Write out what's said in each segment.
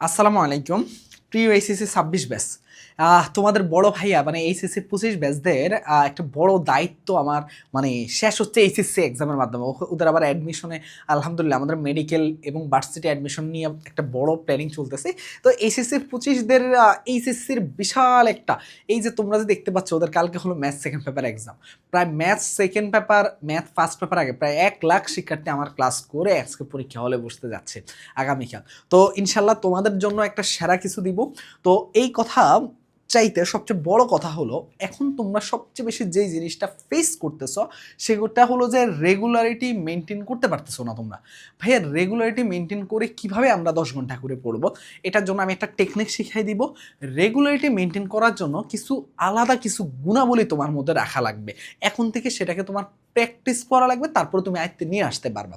আসসালামু আলাইকুম। প্রিয় এইচএসসি ছাব্বিশ ব্যাস তোমাদের বড় ভাইয়া মানে এইচএসসি পঁচিশ ব্যাচদের একটা বড় দায়িত্ব আমার মানে শেষ হচ্ছে এইচএসসি এক্সামের মাধ্যমে। ওদের আবার অ্যাডমিশনে আলহামদুলিল্লাহ, আমাদের মেডিকেল এবং ভার্সিটি অ্যাডমিশন নিয়ে একটা বড় প্ল্যানিং চলতেছে। তো এইচএসসি পঁচিশদের এইচএসসির বিশাল একটা, এই যে তোমরা যে দেখতে পাচ্ছ, ওদের কালকে হলো ম্যাথ সেকেন্ড পেপার এক্সাম প্রায় math second paper math first paper আগে প্রায় এক লাখ শিক্ষার্থী আমার ক্লাস করে আজকে পরীক্ষা হলে বসতে যাচ্ছে আগামীকাল। তো ইনশাল্লাহ তোমাদের জন্য একটা সেরা কিছু দিব। তো এই কথা চাইতে সবচেয়ে বড় কথা হলো, এখন তোমরা সবচেয়ে বেশি যেই জিনিসটা ফেস করতেছ, সেটা হলো যে রেগুলারিটি মেনটেন করতে পারতেছো না তোমরা। ভাইয়া রেগুলারিটি মেনটেন করে কীভাবে আমরা দশ ঘণ্টা করে পড়ব, এটার জন্য আমি একটা টেকনিক শিখাই দিব। রেগুলারিটি মেনটেন করার জন্য কিছু আলাদা কিছু গুণাবলী তোমার মধ্যে রাখা লাগবে। এখন থেকে সেটাকে তোমার প্র্যাকটিস করা লাগবে, তারপরে তুমি আয়ত্তে নিয়ে আসতে পারবা।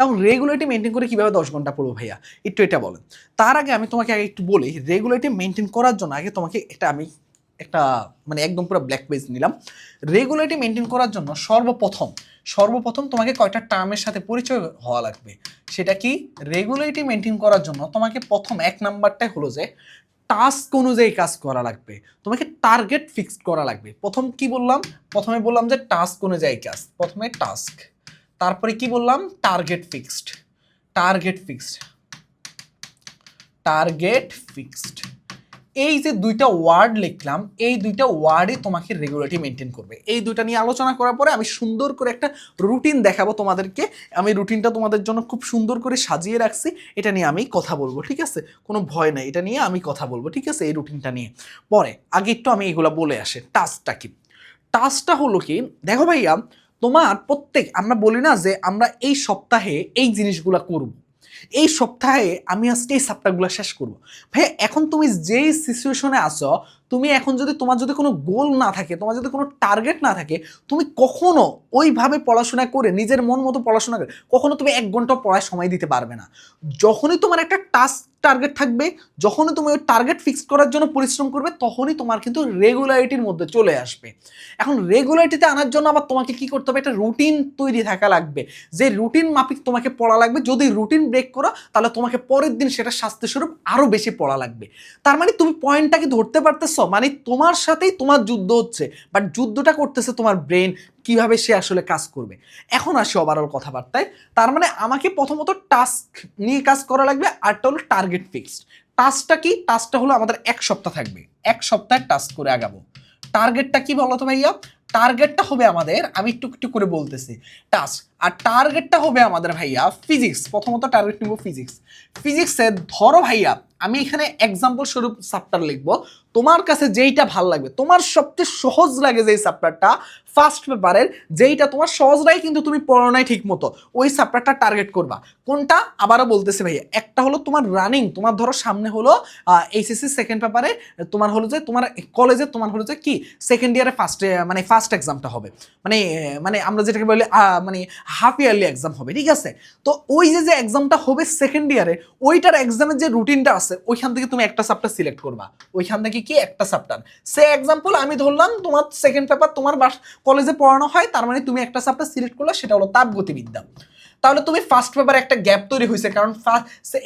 এবং রেগুলারিটি মেনটেন করে কীভাবে দশ ঘণ্টা পড়ব ভাইয়া? একটু এটা বলেন। তার আগে আমি তোমাকে আগে একটু বলি রেগুলারিটি মেনটেন করার জন্য আগে তোমাকে এটা আমি একটা মানে একদম পুরো ব্ল্যাক পেজ নিলাম। রেগুলারিটি মেনটেন করার জন্য সর্বপ্রথম সর্বপ্রথম তোমাকে কয়টা টার্মের সাথে পরিচয় হওয়া লাগবে? সেটা কি? রেগুলারিটি মেনটেন করার জন্য তোমাকে প্রথম এক নাম্বারটাই হলো যে টাস্ক অনুযায়ী কাজ করা লাগবে। তোমাকে টার্গেট ফিক্সড করা লাগবে। প্রথম কি বললাম? প্রথমে বললাম যে টাস্ক অনুযায়ী কাজ। প্রথমে টাস্ক তারপরে কি বললাম? Target fixed target fixed target fixed এই যে দুইটা ওয়ার্ড লিখলাম, এই দুইটা ওয়ার্ডই তোমাকে রেগুলারিটি মেনটেন করবে। এই দুইটা নিয়ে আলোচনা করার পরে আমি সুন্দর করে একটা রুটিন দেখাবো তোমাদেরকে। আমি রুটিনটা তোমাদের জন্য খুব সুন্দর করে সাজিয়ে রাখছি। এটা নিয়ে আমি কথা বলব, ঠিক আছে? কোনো ভয় নেই, এটা নিয়ে আমি কথা বলব, ঠিক আছে? এই রুটিনটা নিয়ে। পরে, আগে একটু আমি এগুলো বলে আসে। টাস্কটা কি? টাস্কটা হলো কি, দেখো ভাইয়া, তোমার প্রত্যেক, আমরা বলি না যে আমরা এই সপ্তাহে এই জিনিসগুলো করব। এই সপ্তাহে আমি আজকে এই সাপ্তাহগুলো শেষ করব। ভাই এখন তুমি যেই সিচুয়েশনে আছো তুমি এখন যদি, তোমার যদি কোনো গোল না থাকে, তোমার যদি কোনো টার্গেট না থাকে, তুমি কখনো ওইভাবে পড়াশোনা করে, নিজের মন মতো পড়াশোনা করে, কখনো তুমি এক ঘণ্টা পড়ায় সময় দিতে পারবে না। যখনই তোমার একটা টাস্ক টার্গেট থাকবে, যখনই তুমি ওই টার্গেট ফিক্স করার জন্য পরিশ্রম করবে, তখনই তোমার কিন্তু রেগুলারিটির মধ্যে চলে আসবে। এখন রেগুলারিটিতে আনার জন্য আবার তোমাকে কি করতে হবে? একটা রুটিন তৈরি থাকা লাগবে। যে রুটিন মাফিক তোমাকে পড়া লাগবে, যদি রুটিন ব্রেক করো, তাহলে তোমাকে পরের দিন সেটা স্বাস্থ্যস্বরূপ আরও বেশি পড়া লাগবে। তার মানে তুমি পয়েন্টটাকে ধরতে পারতেছো মানে তোমার সাথেই তোমার যুদ্ধ হচ্ছে বাট যুদ্ধটা করতেছে তোমার ব্রেন কীভাবে সে আসলে কাজ করবে। এখন আসি ওভারঅল কথাবার্তায়। তার মানে আমাকে প্রথমত টাস্ক নিয়ে কাজ করা লাগবে আরটা হলো টার্গেট ফিক্সড টাস্কটা কি? টাস্কটা হলো আমাদের এক সপ্তাহ থাকবে। এক সপ্তাহে টাস্ক করে আগাবো। টার্গেটটা কি বলো ভাইয়া? টার্গেটটা হবে আমাদের, আমি একটু একটু করে বলতেছি। টাস্ক আর টার্গেটটা হবে আমাদের ভাইয়া ফিজিক্স প্রথমত টার্গেট নিব ফিজিক্স ফিজিক্সে ধরো ভাইয়া, আমি এখানে এক্সাম্পল স্বরূপ চ্যাপ্টার লিখব। তোমার কাছে যেইটা ভালো লাগবে, তোমার সবচেয়ে সহজ লাগে যেই চ্যাপ্টারটা ফার্স্ট পেপারের যেইটা তোমার সহজ লাগে কিন্তু তুমি পড়ো নাই ঠিক মতো ওই চ্যাপ্টারটা টার্গেট করবা। কোনটা? আবারও বলতেছে ভাইয়া, একটা হলো তোমার রানিং তোমার ধরো সামনে হলো এইচএসসি সেকেন্ড পেপারে তোমার হলো যে, তোমার কলেজে তোমার হলো যে কি সেকেন্ড ইয়ারে ফার্স্ট মানে ফার্স্ট এক্সামটা হবে। মানে মানে আমরা যেটাকে বলি মানে হাফ ইয়ারলি এক্সাম হবে, ঠিক আছে? তো ওই যে যে এক্সামটা হবে সেকেন্ড ইয়ারে ওইটার এক্সামের যে রুটিনটা আছে, ওইখান থেকে তুমি একটা চ্যাপ্টার সিলেক্ট করবা। ওইখান থেকে কি? একটা চ্যাপ্টার সে এক্সাম্পল আমি ধরলাম, তোমার সেকেন্ড পেপার তোমার কলেজে পড়ানো হয়, তার মানে তুমি একটা চ্যাপ্টার সিলেক্ট করলে, সেটা হলো তাপগতিবিদ্যা তাহলে তুমি ফার্স্ট পেপারে একটা গ্যাপ তৈরি হয়েছে, কারণ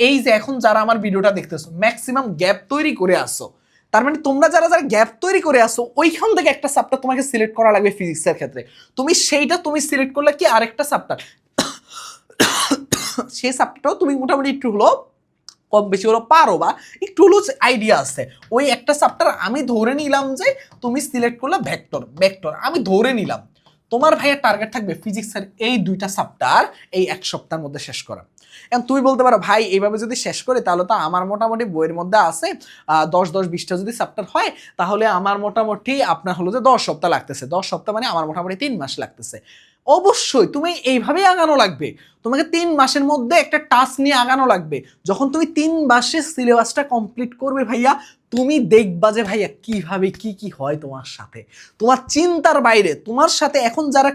এই যে এখন যারা আমার ভিডিওটা দেখতেছো ম্যাক্সিমাম গ্যাপ তৈরি করে আসো। তার মানে তোমরা যারা যারা গ্যাপ তৈরি করে আসো ওইখান থেকে একটা চ্যাপ্টার তোমাকে সিলেক্ট করা লাগবে ফিজিক্সের ক্ষেত্রে। তুমি সেইটা তুমি সিলেক্ট করলে কি আরেকটা চ্যাপ্টার সেই চ্যাপ্টারটাও তুমি মোটামুটি একটু হলো কম বেশি হলো পারো বা একটু হলো আইডিয়া আছে। ওই একটা চ্যাপ্টার আমি ধরে নিলাম যে তুমি সিলেক্ট করলে ভেক্টর ভেক্টর আমি ধরে নিলাম। তোমার ভাইয়ের টার্গেট থাকবে ফিজিক্সের এই দুইটা চ্যাপ্টার এই এক সপ্তাহের মধ্যে শেষ করা। এখন তুমি বলতে পারো, ভাই, এইভাবে যদি শেষ করে, তাহলে তো আমার মোটামুটি বইয়ের মধ্যে আছে দশ দশ, বিশটা যদি চ্যাপ্টার হয়, তাহলে আমার মোটামুটি আপনার হলো যে দশ সপ্তাহ লাগতেছে। দশ সপ্তাহ মানে আমার মোটামুটি তিন মাস লাগতেছে। অবশ্যই তুমি এইভাবেই আগানো লাগবে। তোমাকে তিন মাসের মধ্যে একটা টাস্ক নিয়ে আগানো লাগবে। যখন তুমি তিন মাসের সিলেবাসটা কমপ্লিট করবে ভাইয়া, তুমি দেখবা যে ভাইয়া কীভাবে কি কি হয় তোমার সাথে। তোমার চিন্তার বাইরে, তোমার সাথে এখন যারা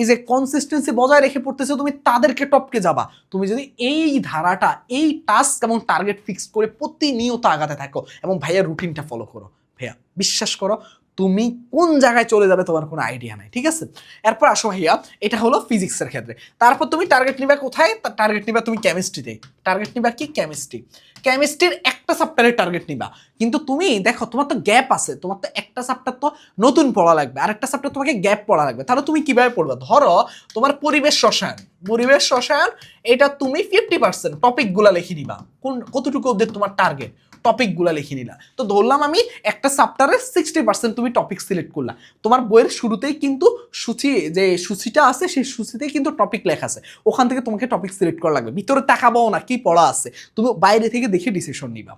এই যে কনসিস্টেন্সি বজায় রেখে পড়তেছে, তুমি তাদেরকে টপকে যাবা। তুমি যদি এই ধারাটা, এই টাস্ক এবং টার্গেট ফিক্স করে প্রতিনিয়ত আগাতে থাকো এবং ভাইয়া রুটিনটা ফলো করো। ভাইয়া, বিশ্বাস করো তুমি কোন জায়গায় চলে যাবে তোমার কোনো আইডিয়া নাই, ঠিক আছে? এরপর আসো ভাইয়া, এটা হলো ফিজিক্সের ক্ষেত্রে। তারপর তুমি টার্গেট নিবা কোথায়? টার্গেট নিবা তুমি কেমিস্ট্রিতে টার্গেট নিবা কি? কেমিস্ট্রি কেমিস্ট্রির একটা সাপ্টারের টার্গেট নিবা। কিন্তু তুমি, দেখো, তোমার তো গ্যাপ আছে, তোমার তো একটা সাপ্টার তো নতুন পড়া লাগবে আর একটা সাপ্টার তোমাকে গ্যাপ পড়া লাগবে। তাহলে তুমি কীভাবে পড়বে? ধরো, তোমার পরিবেশ রসায়ন। পরিবেশ রসায়ন, এটা তুমি ফিফটি পার্সেন্ট টপিকগুলো লিখে নিবা। কোন, কতটুকু অব্দি তোমার টার্গেট টপিকগুলো লিখে নিলা। তো ধরলাম আমি একটা সাপ্টারের সিক্সটি পার্সেন্ট তুমি টপিক সিলেক্ট করলা। তোমার বইয়ের শুরুতেই কিন্তু সূচি, যে সূচিটা আছে, সেই সূচিতেই কিন্তু টপিক লেখা আছে। ওখান থেকে তোমাকে টপিক সিলেক্ট করা লাগবে। ভিতরে তাকাবো না, কি পড়া আছে? তুমি বাইরে থেকে দেখে ডিসিশন নিবা।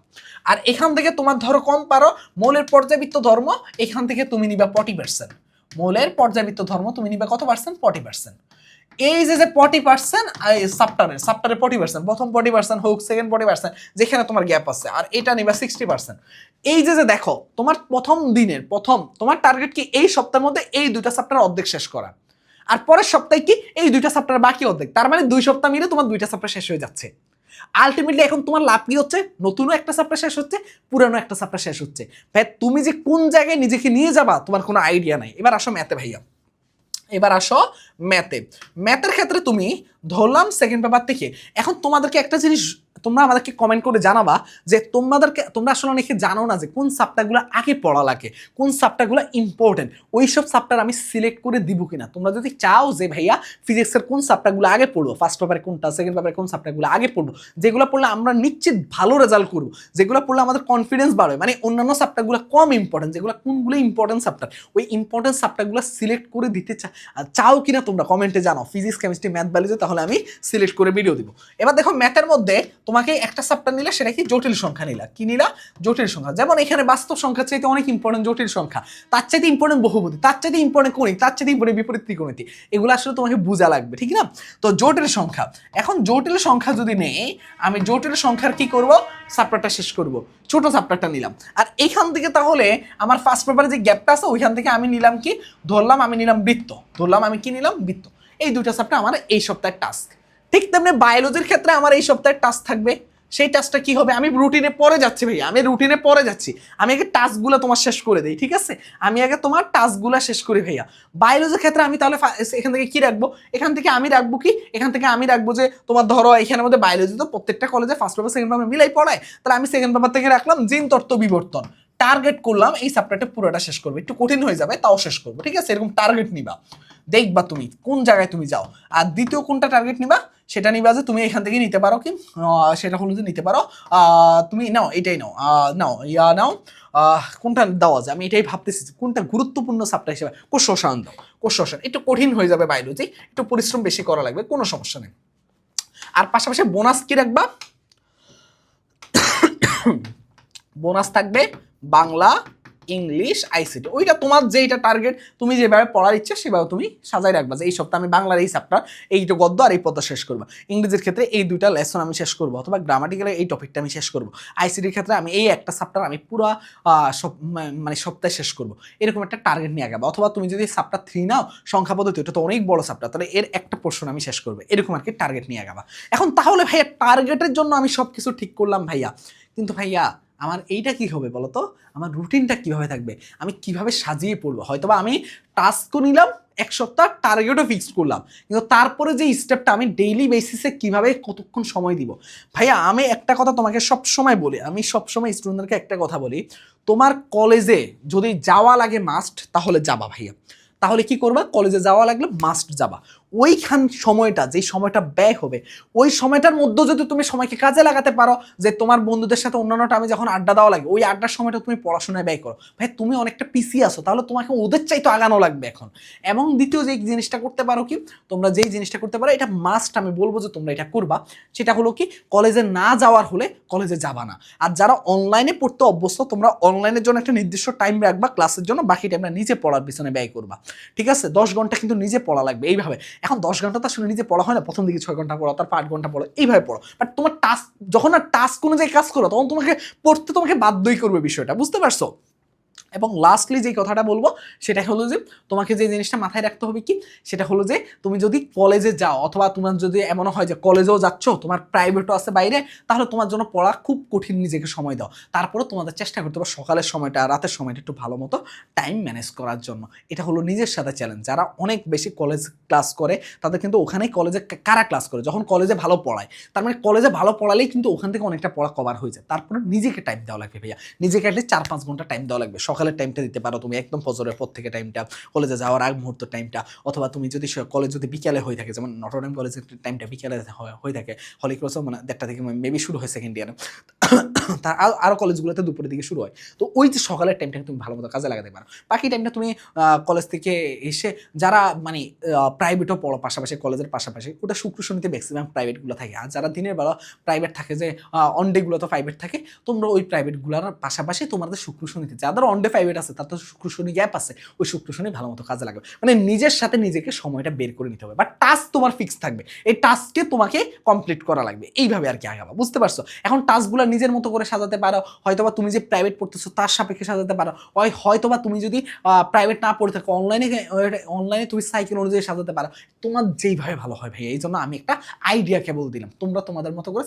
আর এখান থেকে তোমার ধরো কম পারো, মৌলের পর্যাবৃত্ত ধর্ম, এখান থেকে তুমি নিবা ফর্টি পার্সেন্ট মৌলের পর্যাবৃত্ত ধর্ম, তুমি নিবা কত পার্সেন্ট ফর্টি পার্সেন্ট এই যে যে ফর্টি পার্সেন্ট সাপ্টারের সাপ্টারের পার্সেন্ট প্রথম ফর্টি পার্সেন্ট হোক সেকেন্ড ফর্টি পার্সেন্ট যেখানে তোমার গ্যাপ আছে, আর এটা নিবা সিক্সটি পার্সেন্ট এই যে যে দেখো, তোমার প্রথম দিনের, প্রথম, তোমার টার্গেট কি এই সপ্তাহের মধ্যে এই দুইটা সাপ্টার অর্ধেক শেষ করা। আর পরের সপ্তাহে কি এই দুইটা সাপ্টার বাকি অর্ধেক, তার মানে দুই সপ্তাহ মিলে তোমার দুইটা সাপ্টার শেষ হয়ে যাচ্ছে। আলটিমেটলি এখন তোমার লাভ কি হচ্ছে? নতুনও একটা সাপ্টার শেষ হচ্ছে, পুরানো একটা সাপ্টার শেষ হচ্ছে। ভাই, তুমি যে কোন জায়গায় নিজেকে নিয়ে যাবা, তোমার কোনো আইডিয়া নাই। এবার আসো ম্যাথে ভাইয়া। এবার আসো ম্যাথে ম্যাথের ক্ষেত্রে তুমি ধরলাম সেকেন্ড পেপার থেকে। এখন তোমাদেরকে একটা জিনিস তোমরা আমাদেরকে কমেন্ট করে জানাবা যে তোমাদেরকে, তোমরা আসলে অনেকে জানো না যে কোন সাপ্টারগুলো আগে পড়া লাগে, কোন সাপ্টারগুলো ইম্পর্টেন্ট ওই সব সাপ্টার আমি সিলেক্ট করে দিব কিনা? তোমরা যদি চাও যে ভাইয়া ফিজিক্সের কোন সাপ্টারগুলো আগে পড়ব ফার্স্ট পেপারে কোনটা সেকেন্ড পেপারে কোন সাপ্টারগুলো আগে পড়ব, যেগুলো পড়লে আমরা নিশ্চিত ভালো রেজাল্ট করব, যেগুলো পড়লে আমাদের কনফিডেন্স বাড়বে মানে অন্যান্য সাপ্টারগুলো কম ইম্পর্টেন্ট যেগুলো কোনগুলো ইম্পর্টেন্ট সাপ্টার ওই ইম্পর্টেন্ট সাপ্টারগুলো সিলেক্ট করে দিতে চাও কিনা তোমরা কমেন্টে জানাও ফিজিক্স কেমিস্ট্রি ম্যাথ বায়োলজি তাহলে আমি সিলেক্ট করে ভিডিও দিব। এবার দেখো ম্যাথের মধ্যে তোমাকে একটা সাপ্টার নিলে সেটা কি জটিল সংখ্যা নিলা। কি নিলা? জটিল সংখ্যা। যেমন এখানে বাস্তব সংখ্যার চাইতে অনেক ইম্পর্টেন্ট জটিল সংখ্যা। তার চাইতে ইম্পর্টেন্ট বহুপদী, তার চাইতে ইম্পর্টেন্ট কণিক, তার চাইতে ইম্পর্টেন্ট বিপরীত ত্রিকোণমিতি। এগুলো আসলে তোমাকে বোঝা লাগবে, ঠিক না? তো জটিল সংখ্যা। এখন জটিল সংখ্যা যদি নেই, আমি জটিল সংখ্যার কি করব? সাপ্টারটা শেষ করব। ছোট সাপ্টারটা নিলাম। আর এইখান থেকে তাহলে আমার ফার্স্ট পেপারে যে গ্যাপটা আছে, ওইখান থেকে আমি নিলাম কি? ধরলাম আমি নিলাম বৃত্ত। ধরলাম আমি কি নিলাম? বৃত্ত। এই দুইটা সাপ্টার আমার এই সপ্তাহের টাস্ক ঠিক তেমনি বায়োলজির ক্ষেত্রে আমার এই সপ্তাহের টাস্ক থাকবে। সেই টাচটা কি হবে? আমি রুটিনে পরে যাচ্ছি ভাই আমি রুটিনে পরে যাচ্ছি। আমি আগে টাস্কগুলো তোমার শেষ করে দিই, ঠিক আছে? আমি আগে তোমার টাস্কগুলো শেষ করি ভাইয়া। বায়োলজির ক্ষেত্রে আমি তাহলে এখান থেকে কি রাখব? এখান থেকে আমি রাখব কি? এখান থেকে আমি রাখব যে, তোমার ধরো এখানের মধ্যে বায়োলজি তো প্রত্যেকটা কলেজে ফার্স্ট পেপার সেকেন্ড পেপার মিলাই পড়ায়। তাহলে আমি সেকেন্ড পেপার থেকে রাখলাম জিন তত্ত্ব বিবর্তন। টার্গেট করলাম, এই সাপ্টারটা পুরোটা শেষ করব। একটু কঠিন হয়ে যাবে, তাও শেষ করব, ঠিক আছে? এরকম টার্গেট নিবা। দেখবা তুমি, কোন জায়গায় তুমি যাও। আর দ্বিতীয় কোনটা টার্গেট নিবা? সেটা নিবা যে তুমি এখান থেকে নিতে পারো কি? সেটা হলো যে নিতে পারো। তুমি নাও, এটাই নাও। নাও, ইয়া নাও। কোনটা দেওয়া যায়? আমি এটাই ভাবতেছি কোনটা গুরুত্বপূর্ণ সাপ্টার হিসেবে? রসায়ন দাও রসায়ন একটু কঠিন হয়ে যাবে বায়োলজি একটু পরিশ্রম বেশি করা লাগবে, কোনো সমস্যা নেই। আর পাশাপাশি বোনাস কি রাখবা? বোনাস থাকবে বাংলা ইংলিশ আইসিটি ওইটা তোমার যেইটা টার্গেট তুমি যেভাবে পড়ার ইচ্ছে সেভাবে তুমি সাজাই রাখবা যে এই সপ্তাহে আমি বাংলার এই চ্যাপ্টার এইটা গদ্য আর এই পদ্মা শেষ করব। ইংরেজির ক্ষেত্রে এই দুইটা লেসন আমি শেষ করব অথবা গ্রামাটিক্যালের এই টপিকটা আমি শেষ করব। আইসিটির ক্ষেত্রে আমি এই একটা চ্যাপ্টার আমি পুরো মানে সপ্তাহে শেষ করব। এরকম একটা টার্গেট নিয়ে আগাবো। অথবা তুমি যদি চ্যাপ্টার থ্রি নাও, সংখ্যা পদ্ধতি, ওটা তো অনেক বড় চ্যাপ্টার তাহলে এর একটা পোর্শন আমি শেষ করব। এরকম আর কি টার্গেট নিয়ে আগাবা। এখন তাহলে ভাইয়া টার্গেটের জন্য আমি সব কিছু ঠিক করলাম ভাইয়া। কিন্তু ভাইয়া আমার এইটা কি হবে বলো তো? আমার রুটিনটা কীভাবে থাকবে? আমি কীভাবে সাজিয়ে পড়ব? হয়তোবা আমি টাস্কও নিলাম, এক সপ্তাহ টার্গেটও ফিক্স করলাম। কিন্তু তারপরে যে স্টেপটা আমি ডেইলি বেসিসে কীভাবে কতক্ষণ সময় দিব? ভাইয়া, আমি একটা কথা তোমাকে সব সময় বলি, আমি সব সময় স্টুডেন্টদেরকে একটা কথা বলি, তোমার কলেজে যদি যাওয়া লাগে মাস্ট তাহলে যাবা ভাইয়া। তাহলে কি করবা? কলেজে যাওয়া লাগলে মাস্ট যাবা। ওইখান সময়টা, যেই সময়টা ব্যয় হবে, ওই সময়টার মধ্যে যদি তুমি সময়কে কাজে লাগাতে পারো, যে তোমার বন্ধুদের সাথে অন্যান্য টাইমে যখন আড্ডা দেওয়া লাগে ওই আড্ডার সময়টা তুমি পড়াশোনায় ব্যয় করো। ভাই, তুমি অনেকটা পিছিয়ে আসো তাহলে তোমাকে ওদের চাইতে আগানো লাগবে এখন। এবং দ্বিতীয় যে জিনিসটা করতে পারো কি, তোমরা যেই জিনিসটা করতে পারো, এটা মাস্ট আমি বলব যে তোমরা এটা করবা। সেটা হলো কি কলেজে না যাওয়ার হলে কলেজে যাবা না। আর যারা অনলাইনে পড়তে অভ্যস্ত, তোমরা অনলাইনের জন্য একটা নির্দিষ্ট টাইম রাখবা ক্লাসের জন্য, বাকি টাইমটা নিজে পড়ার পিছনে ব্যয় করবা। ঠিক আছে? দশ ঘণ্টা কিন্তু নিজে পড়া লাগবে, এইভাবে। এখন দশ ঘণ্টা তো আসলে নিজে পড়া হয় না, প্রথম দিকে ছয় ঘণ্টা পড়ো তারপর আট ঘণ্টা পড়ো এইভাবে পড়ো বাট তোমার টাস্ক যখন আর টাস্ক অনুযায়ী কাজ করো, তখন তোমাকে পড়তে তোমাকে বাধ্যই করবে বিষয়টা, বুঝতে পারছ? এবং লাস্টলি যে কথাটা বলব, সেটা হলো যে তোমাকে যে জিনিসটা মাথায় রাখতে হবে কি? সেটা হলো যে তুমি যদি কলেজে যাও অথবা তোমার যদি এমন হয় যে কলেজেও যাচ্ছ, তোমার প্রাইভেটও আছে বাইরে, তাহলে তোমার জন্য পড়া খুব কঠিন নিজেকে সময় দাও। তারপরে তোমাদের চেষ্টা করতে হবে সকালের সময়টা, রাতের সময়টা একটু ভালো মতো টাইম ম্যানেজ করার জন্য। এটা হলো নিজের সাথে চ্যালেঞ্জ যারা অনেক বেশি কলেজ ক্লাস করে, তাদের কিন্তু ওখানেই কলেজে কারা ক্লাস করে? যখন কলেজে ভালো পড়ায়। তার মানে কলেজে ভালো পড়ালেই কিন্তু ওখান থেকে অনেকটা পড়া কভার হয়ে যায়। তারপরে নিজেকে টাইম দেওয়া লাগবে ভাইয়া। নিজেকে অ্যাটলিস্ট চার পাঁচ ঘণ্টা টাইম দেওয়া লাগবে। সকালের টাইমটা দিতে পারো তুমি, একদম ফজরের পর থেকে টাইমটা কলেজে যাওয়ার আগ মুহূর্ত টাইমটা অথবা তুমি যদি কলেজ যদি বিকালে হয়ে থাকে, যেমন নটরডেম কলেজের টাইমটা বিকালে হয়ে থাকে হলি ক্রসও মানে দেড়টা থেকে মেবি শুরু হয় সেকেন্ড ইয়ারে তার আরও আরও কলেজগুলোতে দুপুরের দিকে শুরু হয়। তো ওই যে সকালের টাইমটাকে তুমি ভালো মতো কাজে লাগাতে পারো। বাকি টাইমটা তুমি কলেজ থেকে এসে যারা মানে প্রাইভেটও পড়ো পাশাপাশি কলেজের পাশাপাশি, ওটা শুক্র, শনিতে ম্যাক্সিমাম প্রাইভেটগুলো থাকে। আর যারা দিনের বেলা প্রাইভেট থাকে যে অন ডেগুলো তো প্রাইভেট থাকে, তোমরা ওই প্রাইভেটগুলোর পাশাপাশি তোমাদের শুক্র, শনিতে, যাদের অন ডে প্রাইভেট আছে তাদের শুক্র শনি গ্যাপ আছে, ওই শুক্র শনি ভালো মতো কাজে লাগবে। মানে নিজের সাথে নিজেকে সময়টা বের করে নিতে হবে। বা টাস্ক তোমার ফিক্স থাকবে। এই টাস্ককে তোমাকে কমপ্লিট করা লাগবে। এইভাবে আর কি আগাবা, বুঝতে পারছ? এখন টাস্কগুলো নিজের মতো করে সাজাতে পারো, হয়তোবা তুমি যে প্রাইভেট পড়তেছো, তার সাপেক্ষে সাজাতে পারো। হয় হয়তোবা তুমি যদি প্রাইভেট না পড়ে থাকো অনলাইনে অনলাইনে তুমি সাইকেল অনুযায়ী সাজাতে পারো। তোমার যেইভাবে ভালো হয় ভাই এই জন্য আমি একটা আইডিয়া কেবল দিলাম। তোমরা তোমাদের মতো করে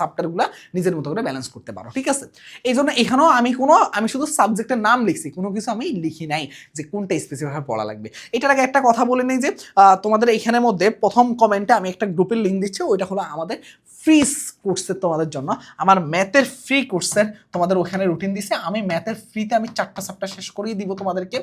সাবটারগুলো নিজের মতো করে ব্যালেন্স করতে পারো, ঠিক আছে? এই জন্য এখানেও আমি কোনো, আমি শুধু সাবজেক্টের নাম লিখছি, কোনো কিছু আমি লিখি নাই যে কোনটা স্পেসিফিকভাবে পড়া লাগবে। এটার আগে একটা কথা বলে নিই যে তোমাদের এইখানের মধ্যে প্রথম কমেন্টে আমি একটা গ্রুপের লিঙ্ক দিচ্ছি, ওইটা হলো আমাদের ফ্রি কোর্সের তোমাদের জন্য। আমার ম্যাথের ফ্রি কোর্সের তোমাদের ওখানে রুটিন দিছে আমি ম্যাথের ফ্রিতে আমি চারটা সাপ্টার শেষ করিয়ে দিব তোমাদেরকে।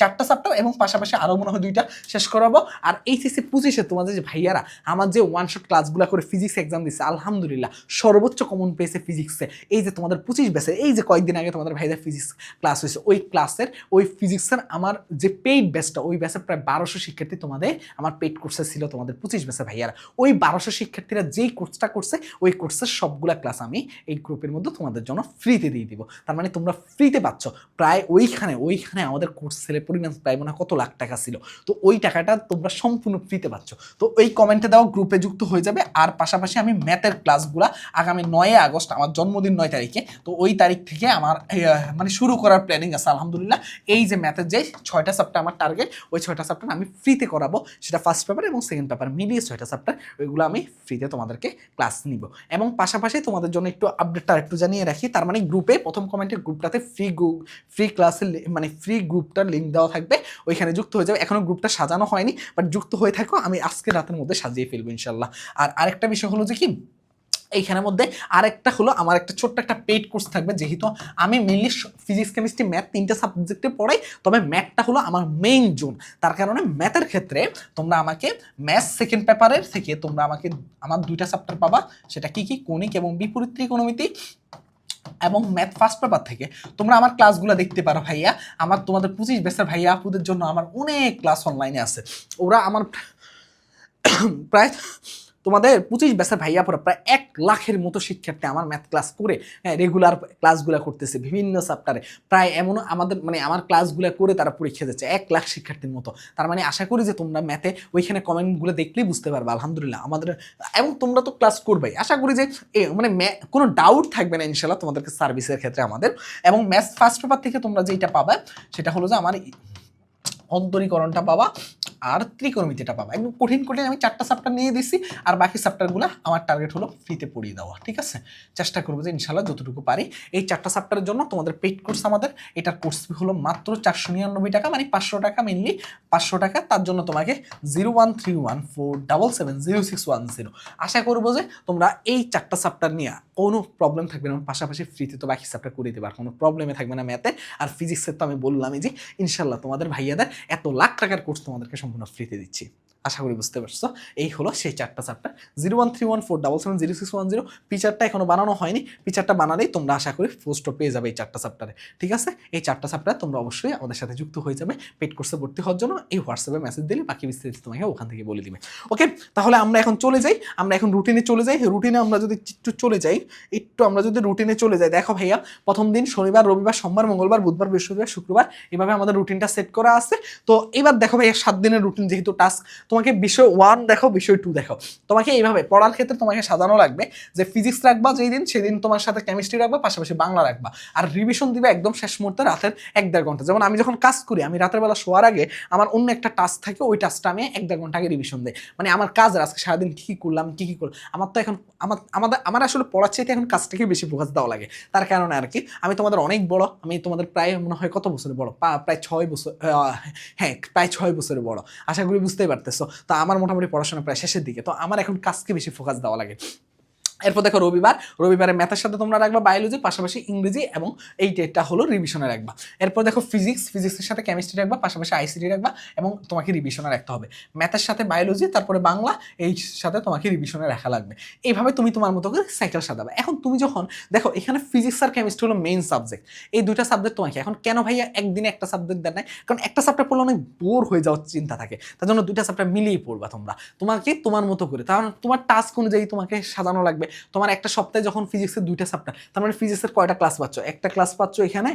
চারটা সাপ্টার এবং পাশাপাশি আরও মনে হয় দুইটা শেষ করাবো। আর এইচএসসি পঁচিশে তোমাদের যে ভাইয়ারা, আমার যে ওয়ান শট ক্লাসগুলো করে ফিজিক্স এক্সাম দিচ্ছে, আলহামদুলিল্লাহ, সর্বোচ্চ কমন পেয়েছে ফিজিক্সে এই যে তোমাদের পঁচিশ বেসে এই যে কয়েকদিন আগে তোমাদের ভাইদের ফিজিক্স ক্লাস হয়েছে। ওই ক্লাসের ওই ফিজিক্সের আমার যে পেইড ব্যাচটা ওই ব্যাচের প্রায় বারোশো শিক্ষার্থী তোমাদের আমার পেইড কোর্সে ছিল তোমাদের পঁচিশ ব্যাচের ভাইয়ারা। ওই বারোশো শিক্ষার্থীরা যেই কোর্সটা করছে ওই কোর্সের সবগুলা ক্লাস আমি এই গ্রুপের মধ্যে তোমাদের জন্য ফ্রিতে দিয়ে দিব। তার মানে তোমরা ফ্রিতে পাচ্ছ। প্রায় ওইখানে ওইখানে আমাদের কোর্স পরিমাণ প্রায় মনে কত লাখ টাকা ছিল। তো ওই টাকাটা তোমরা সম্পূর্ণ ফ্রিতে পাচ্ছ। তো এই কমেন্টে দেওয়া গ্রুপে যুক্ত হয়ে যাবে। আর পাশাপাশি আমি ম্যাথের ক্লাসগুলো আগামী নয় আগস্ট আমার জন্মদিন নয় তারিখে তো ওই তারিখ থেকে আমার আহ, মানে শুরু করার প্ল্যানিং আছে, আলহামদুলিল্লাহ। এই যে ম্যাথের যে ছয়টা সাপ্টার আমার টার্গেট ওই ছয়টা সাপ্টার আমি ফ্রিতে করাবো। সেটা ফার্স্ট পেপার এবং সেকেন্ড পেপার মিলিয়ে ছয়টা সাপ্টার ওইগুলো আমি ফ্রিতে তোমাদেরকে ক্লাস নিব। এবং পাশাপাশি তোমাদের জন্য একটু আপডেটটা একটু জানিয়ে রাখি, তার মানে গ্রুপে প্রথম কমেন্টের গ্রুপটাতে ফ্রি ফ্রি ক্লাসের মানে ফ্রি গ্রুপটার লিঙ্ক দেওয়া থাকবে। ওইখানে যুক্ত হয়ে যাবে। এখনও গ্রুপটা সাজানো হয়নি বাট যুক্ত হয়ে থাকো, আমি আজকে রাতের মধ্যে সাজিয়ে ফেলব ইনশাল্লাহ আর আরেকটা বিষয় হলো যে কি? এইখানের মধ্যে আরেকটা হলো আমার একটা ছোট্ট একটা পেইড কোর্স থাকবে, যেহেতু আমি মেনলি ফিজিক্স কেমিস্ট্রি ম্যাথ তিনটা সাবজেক্টে পড়াই, তবে ম্যাথটা হলো আমার মেইন জোন তার কারণে ম্যাথের ক্ষেত্রে তোমরা আমাকে ম্যাথ সেকেন্ড পেপারের থেকে তোমরা আমাকে আমার দুইটা চ্যাপ্টার পাবা, সেটা কি কি, কৌণিক এবং বিপরীত ত্রিকোণমিতি এবং ম্যাথ ফার্স্ট পেপার থেকে। তোমরা আমার ক্লাসগুলো দেখতে পারো ভাইয়া। আমার তোমাদের পঁচিশ বেসের ভাইয়া আপুদের জন্য আমার অনেক ক্লাস অনলাইনে আছে। ওরা আমার প্রায় তোমাদের পঁচিশ বেসের ভাইয়া পড়া প্রায় এক লাখের মতো শিক্ষার্থী আমার ম্যাথ ক্লাস করে হ্যাঁ রেগুলার ক্লাসগুলো করতেছে, বিভিন্ন চ্যাপ্টারে প্রায় এমন আমাদের মানে আমার ক্লাসগুলো করে তারা পরীক্ষা দিচ্ছে, এক লাখ শিক্ষার্থীর মতো। তার মানে আশা করি যে তোমরা ম্যাথে ওইখানে কমেন্টগুলো দেখলেই বুঝতে পারবে, আলহামদুলিল্লাহ। আমাদের, এবং তোমরা তো ক্লাস করবেই। আশা করি যে মানে কোনো ডাউট থাকবে না ইনশাল্লাহ তোমাদেরকে সার্ভিসের ক্ষেত্রে আমাদের। এবং ম্যাথ ফার্স্ট পেপার থেকে তোমরা যেটা পাবে, সেটা হলো যে আমার অন্তরীকরণটা পাবা। আর ত্রিকোণমিতিটা পাবা। একদম কঠিন কঠিন আমি চারটা চ্যাপ্টার নিয়ে দিছি, আর বাকি চ্যাপ্টারগুলো আমার টার্গেট হলো ফ্রিতে পড়িয়ে দেওয়া, ঠিক আছে? চেষ্টা করব যে ইনশাল্লাহ যতটুকু পারি। এই চারটা চ্যাপ্টারের জন্য তোমাদের পেড কোর্স আমাদের, এটার কোর্স ফি হলো মাত্র চারশো নিরানব্বই টাকা মানে পাঁচশো টাকা মেনলি পাঁচশো টাকা, তার জন্য তোমাকে zero one three one four double seven zero six one zero আশা করব যে তোমরা এই চারটা চ্যাপ্টার নিয়ে কোনো প্রবলেম থাকবে না, পাশাপাশি ফ্রিতে তো বাকি হিসাবটা করে দেবে আর কোনো প্রবলেমে থাকবে না ম্যাথে আর ফিজিক্সের তো আমি বললামই যে, ইনশাল্লাহ তোমাদের ভাইয়াদের এত লাখ টাকার কোর্স তোমাদেরকে সম্পূর্ণ ফ্রিতে দিচ্ছি। আশা করি বুঝতে পারছ। এই হলো সেই চারটা chapter zero one three one four double seven zero six one zero পিচারটা এখনও বানানো হয়নি। পিচারটা বানালেই তোমরা আশা করি পোস্টও পেয়ে যাবে এই চারটা চ্যাপ্টারে ঠিক আছে? এই চারটা চ্যাপ্টার তোমরা অবশ্যই আমাদের সাথে যুক্ত হয়ে যাবে। পেড কোর্সে ভর্তি হওয়ার জন্য এই হোয়াটসঅ্যাপে মেসেজ দিলে বাকি বিস্তারিত তোমাকে ওখান থেকে বলে দিবে। ওকে তাহলে আমরা এখন চলে যাই। আমরা এখন রুটিনে চলে যাই। রুটিনে আমরা যদি একটু চলে যাই। একটু আমরা যদি রুটিনে চলে যাই। দেখো ভাইয়া, প্রথম দিন শনিবার, রবিবার, সোমবার, মঙ্গলবার, বুধবার, বৃহস্পতিবার, শুক্রবার এভাবে আমাদের রুটিনটা সেট করা আছে। তো এবার দেখো ভাইয়া, সাত দিনের রুটিন যেহেতু টাস্ক তোমাকে বিষয় ওয়ান দেখো, বিষয় টু দেখো। তোমাকে এইভাবে পড়ার ক্ষেত্রে তোমাকে সাজানো লাগবে যে ফিজিক্স রাখবা যেই দিন সেদিন তোমার সাথে কেমিস্ট্রি রাখবা, পাশাপাশি বাংলা রাখবা। আর রিভিশন দিবে একদম শেষ মুহূর্তে রাতের এক দেড় ঘণ্টা। যেমন আমি যখন কাজ করি, আমি রাতের বেলা শোয়ার আগে আমার অন্য একটা টাস্ক থাকে, ওই টাস্কটা আমি এক দেড় ঘণ্টা আগে রিভিশন দিই। মানে আমার কাজ আজকে সারাদিন কী কী করলাম, কী কী করলাম। আমার তো এখন, আমার, আমাদের, আমার আসলে পড়ার চাইতে এখন কাজটাকে বেশি ফোকাস দেওয়া লাগে। তার কারণে আর কি, আমি তোমাদের অনেক বড়, আমি তোমাদের প্রায় মনে হয় কত বছরের বড়? প্রায় ছয় বছর হ্যাঁ প্রায় ছয় বছরের বড়। আশা করি বুঝতেই পারতেছো। তো আমার মোটামুটি পড়াশোনা প্রায় শেষের দিকে। তো আমার এখন কাজকে বেশি ফোকাস দেওয়া লাগে। এরপর দেখো রবিবার, রবিবারে ম্যাথের সাথে তোমরা রাখবা বায়োলজি পাশাপাশি ইংরেজি এবং এই ডেটটা হলো রিভিশনে রাখবা। এরপর দেখো ফিজিক্স ফিজিক্সের সাথে কেমিস্ট্রি রাখবা, পাশাপাশি আইসিটি রাখবা এবং তোমাকে রিভিশনে রাখতে হবে। ম্যাথের সাথে বায়োলজি তারপরে বাংলা, এই সাথে তোমাকে রিভিশনে রাখা লাগবে। এইভাবে তুমি তোমার মতো করে সাইকেল সাজাবে। এখন তুমি যখন, দেখো এখানে ফিজিক্স আর কেমিস্ট্রি হলো মেইন সাবজেক্ট এই দুইটা সাবজেক্ট তোমাকে, এখন কেন ভাইয়া একদিনে একটা সাবজেক্ট দেয় নাই? কারণ একটা সাবজেক্ট পড়লে অনেক বোর হয়ে যাওয়ার চিন্তা থাকে। তার জন্য দুইটা সাবজেক্ট মিলিয়ে পড়বা তোমরা। তোমাকে তোমার মতো করে কারণ তোমার টাস্ক অনুযায়ী তোমাকে সাজানো লাগবে। তোমার একটা সপ্তাহে যখন ফিজিক্সের দুইটা সাবজেক্ট তার মানে ফিজিক্সের কয়টা ক্লাস পাচ্ছ? একটা ক্লাস পাচ্ছ এখানে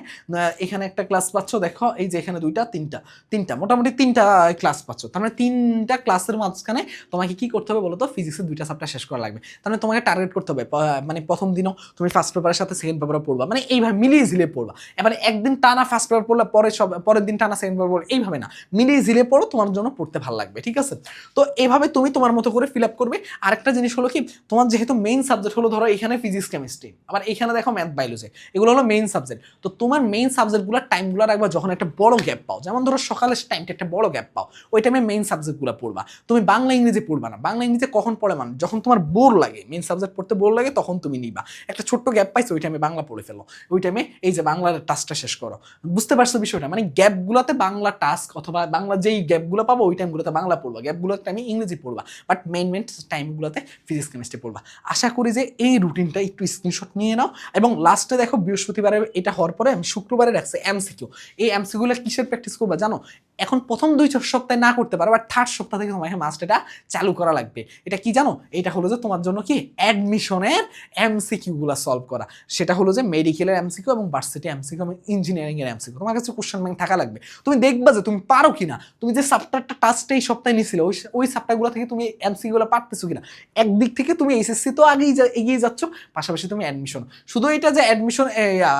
এখানে একটা ক্লাস পাচ্ছ, দেখো, এই যে এখানে দুইটা, তিনটা তিনটা, মোটামুটি তিনটা ক্লাস পাচ্ছ। তার মানে তিনটা ক্লাসের মাঝখানে তোমাকে কি করতে হবে বলো তো ফিজিক্সের দুইটা সাবজেক্ট শেষ করা লাগবে। তার মানে তোমাকে টার্গেট করতে হবে মানে প্রথম দিনও তুমি ফার্স্ট পেপারের সাথে সেকেন্ড পেপারে পড়বা। মানে এইভাবে মিলিয়ে ঝিলে পড়বা। এবারে একদিন টানা ফার্স্ট পেপার পড়লে পরে সব, পরের দিন টানা সেকেন্ড পেপার পড়লে এইভাবে না। মিলিয়ে ঝিলে পড়ো, তোমার জন্য পড়তে ভালো লাগবে, ঠিক আছে? তো এইভাবে তুমি তোমার মতো করে ফিল আপ করবে। আরেকটা জিনিস হলো কি, তোমার যেহেতু মেইন সাবজেক্ট হলো ধরো এখানে ফিজিক্স কেমিস্ট্রি আবার এখানে দেখো ম্যাথ বায়োলজি এগুলো হলো মেইন সাবজেক্ট তো তোমার মেইন সাবজেক্টগুলোর টাইমগুলো রাখবা যখন একটা বড় গ্যাপ পাও। যেমন ধরো সকালের টাইমটা একটা বড় গ্যাপ পাও, ওই টাইমে মেইন সাবজেক্টগুলো পড়বা। তুমি বাংলা, ইংরেজি পড়বা না। বাংলা, ইংরেজি কখন পড়ে মানে? যখন তোমার বোর লাগে মেইন সাবজেক্ট পড়তে বোর লাগে, তখন তুমি নিবা। একটা ছোট্ট গ্যাপ পাইছো, ওই টাইমে বাংলা পড়ে ফেলো। ওই টাইমে এই যে বাংলার টাস্কটা শেষ করো। বুঝতে পারছ বিষয়টা? মানে গ্যাপগুলোতে বাংলা টাস্ক অথবা বাংলা যেই গ্যাপগুলো পাবো, ওই টাইমগুলোতে বাংলা পড়বা। গ্যাপগুলোতে আমি ইংরেজি পড়বা। বাট মেইন মেইন টাইমগুলোতে ফিজিক্স কেমিস্ট্রি পড়বা। আশা করি যে এই রুটিনটা একটু স্ক্রিনশট নিয়ে নাও। এবং লাস্টে দেখো বৃহস্পতিবারে এটা হওয়ার পরে আমি শুক্রবারে রাখছি এমসিকিউ এই এমসিকিউগুলো কিসের প্র্যাকটিস করবা জানো? এখন প্রথম দুই সপ্তাহে না করতে পারো বাট থার্ড সপ্তাহ থেকে তোমাকে মাস্ট এটা চালু করা লাগবে। এটা কি জানো? এটা হলো যে তোমার জন্য কি? অ্যাডমিশনের এমসিকিউগুলো সলভ করা। সেটা হলো যে মেডিকেলের এমসিকিউ এবং ভার্সিটি এমসিকিউ এবং ইঞ্জিনিয়ারিং এর এমসিকিউ তোমার কাছে কোশ্চেন ব্যাংক থাকা লাগবে। তুমি দেখবা যে তুমি পারো কিনা। তুমি যে সাপ্টারটা টাস্কটা এই সপ্তাহে নিছিলে, ওই ওই সাপ্তাহগুলো থেকে তুমি এমসিকিউগুলো পারতেছো কিনা? একদিক থেকে তুমি এইচএসসি তো আগেই যা- এগিয়ে যাচ্ছ, পাশাপাশি তুমি অ্যাডমিশন শুধু এটা যে অ্যাডমিশন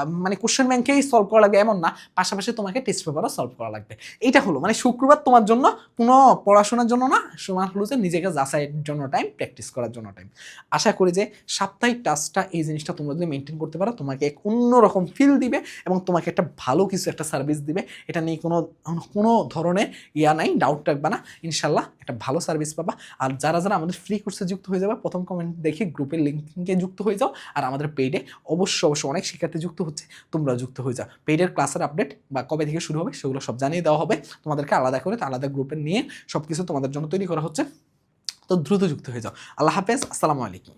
মানে কোশ্চেন ব্যাংকেই সলভ করা লাগবে এমন না, পাশাপাশি তোমাকে টেস্ট পেপারও সলভ করা লাগবে। এইটা হলো। মানে শুক্রবার তোমার জন্য কোনো পড়াশোনার জন্য না সময় হলো যে নিজেকে যাচাইয়ের জন্য টাইম প্র্যাকটিস করার জন্য টাইম আশা করি যে সাপ্তাহিক টাস্কটা এই জিনিসটা তোমরা যদি মেনটেন করতে পারো, তোমাকে এক অন্যরকম ফিল দিবে এবং তোমাকে একটা ভালো কিছু একটা সার্ভিস দিবে। এটা নিয়ে কোনো কোনো ধরনের ইয়া নাই ডাউট রাখবে না। ইনশাল্লাহ একটা ভালো সার্ভিস পাবা। আর যারা যারা আমাদের ফ্রি কোর্সে যুক্ত হয়ে যাবে, প্রথম কমেন্ট দেখে গ্রুপের লিঙ্কে যুক্ত হয়ে যাও। আর আমাদের পেইডে অবশ্য অবশ্য অনেক শিক্ষার্থী যুক্ত হচ্ছে তোমরা যুক্ত হয়ে যাও। পেইডের ক্লাসের আপডেট বা কবে থেকে শুরু হবে, সেগুলো সব জানিয়ে দেওয়া হবে। তোমাদেরকে আলাদা করে আলাদা গ্রুপে নিয়ে সব কিছু তোমাদের জন্য তৈরি করা হচ্ছে। তো দ্রুত যুক্ত হয়ে যাও। আল্লাহ হাফেজ, আসসালামু আলাইকুম।